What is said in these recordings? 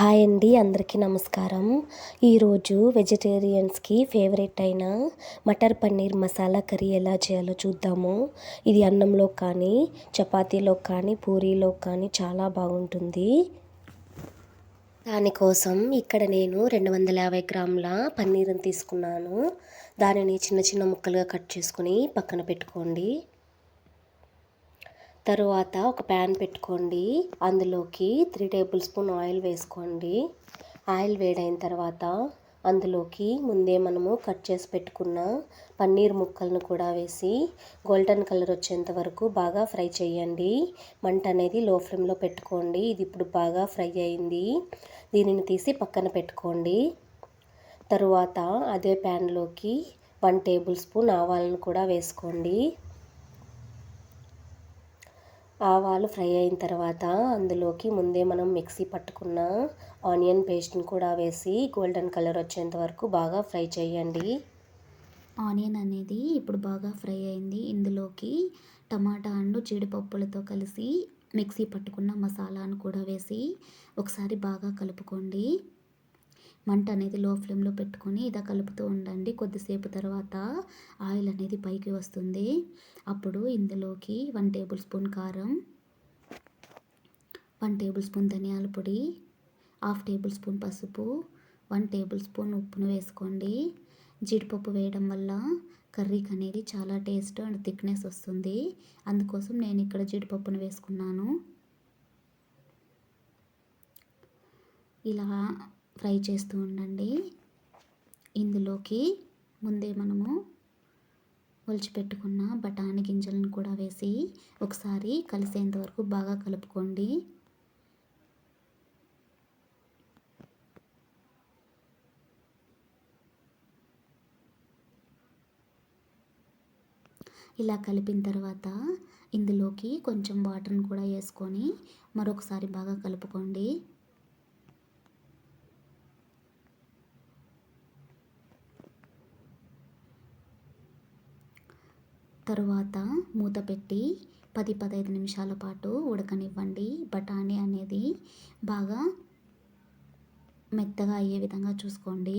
Hi అండి అందరికీ నమస్కారం. ఈరోజు వెజిటేరియన్స్కి ఫేవరెట్ అయిన మటర్ పన్నీర్ మసాలా కర్రీ ఎలా చేయాలో చూద్దాము. ఇది అన్నంలో కానీ చపాతీలో కానీ పూరీలో కానీ చాలా బాగుంటుంది. దానికోసం ఇక్కడ నేను రెండు వందల యాభై గ్రాముల పన్నీర్ని తీసుకున్నాను. దానిని చిన్న చిన్న ముక్కలుగా కట్ చేసుకుని పక్కన పెట్టుకోండి. తరువాత ఒక ప్యాన్ పెట్టుకోండి. అందులోకి త్రీ టేబుల్ స్పూన్ ఆయిల్ వేసుకోండి. ఆయిల్ వేడైన తర్వాత అందులోకి ముందే మనము కట్ చేసి పెట్టుకున్న పన్నీర్ ముక్కలను కూడా వేసి గోల్డెన్ కలర్ వచ్చేంత వరకు బాగా ఫ్రై చేయండి. మంట అనేది లో ఫ్లేమ్లో పెట్టుకోండి. ఇది ఇప్పుడు బాగా ఫ్రై అయింది. దీనిని తీసి పక్కన పెట్టుకోండి. తరువాత అదే ప్యాన్లోకి వన్ టేబుల్ స్పూన్ ఆవాలను కూడా వేసుకోండి. ఆవాలు ఫ్రై అయిన తర్వాత అందులోకి ముందే మనం మిక్సీ పట్టుకున్న ఆనియన్ పేస్ట్ని కూడా వేసి గోల్డెన్ కలర్ వచ్చేంత వరకు బాగా ఫ్రై చేయండి. ఆనియన్ అనేది ఇప్పుడు బాగా ఫ్రై అయింది. ఇందులోకి టమాటా అండ్ జీడిపప్పులతో కలిసి మిక్సీ పట్టుకున్న మసాలాను కూడా వేసి ఒకసారి బాగా కలుపుకోండి. మంట అనేది లో ఫ్లేమ్లో పెట్టుకొని ఇలా కలుపుతూ ఉండండి. కొద్దిసేపు తర్వాత ఆయిల్ అనేది పైకి వస్తుంది. అప్పుడు ఇందులోకి వన్ టేబుల్ స్పూన్ కారం వన్ టేబుల్ స్పూన్ ధనియాల పొడి హాఫ్ టేబుల్ స్పూన్ పసుపు వన్ టేబుల్ స్పూన్ ఉప్పును వేసుకోండి. జీడిపప్పు వేయడం వల్ల కర్రీకి అనేది చాలా టేస్ట్ అండ్ థిక్నెస్ వస్తుంది. అందుకోసం నేను ఇక్కడ జీడిపప్పును వేసుకున్నాను. ఇలా ఫ్రై చేస్తూ ఉండండి. ఇందులోకి ముందే మనము ఒలిచిపెట్టుకున్న బఠానీ గింజలను కూడా వేసి ఒకసారి కలిసేంత వరకు బాగా కలుపుకోండి. ఇలా కలిపిన తర్వాత ఇందులోకి కొంచెం వాటర్ని కూడా వేసుకొని మరొకసారి బాగా కలుపుకోండి. తర్వాత మూత పెట్టి పది పదహైదు నిమిషాల పాటు ఉడకనివ్వండి. బఠానీ అనేది బాగా మెత్తగా అయ్యే విధంగా చూసుకోండి.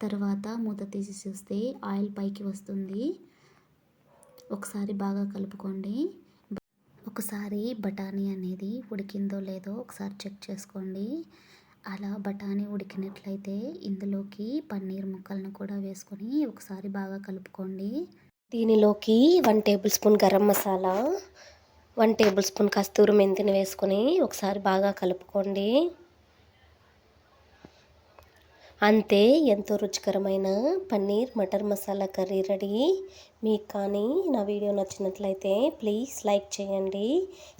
తర్వాత మూత తీసి చూస్తే ఆయిల్ పైకి వస్తుంది. ఒకసారి బాగా కలుపుకోండి. ఒకసారి బఠానీ అనేది ఉడికిందో లేదో ఒకసారి చెక్ చేసుకోండి. అలా బఠానీ ఉడికినట్లయితే ఇందులోకి పన్నీర్ ముక్కలను కూడా వేసుకొని ఒకసారి బాగా కలుపుకోండి. దీనిలోకి one tablespoon garam masala one tablespoon కస్తూరి మెంతిని వేసుకొని ఒకసారి బాగా కలుపుకోండి. అంతే ఎంతో రుచికరమైన పన్నీర్ మటర్ మసాలా కర్రీ రెడీ. మీకు కానీ నా వీడియో నచ్చినట్లయితే ప్లీజ్ లైక్ చేయండి.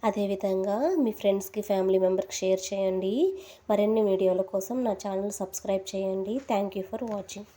అదేవిధంగా మీ ఫ్రెండ్స్కి ఫ్యామిలీ మెంబర్కి షేర్ చేయండి. మరిన్ని వీడియోల కోసం నా ఛానల్ సబ్స్క్రైబ్ చేయండి. Thank you for watching.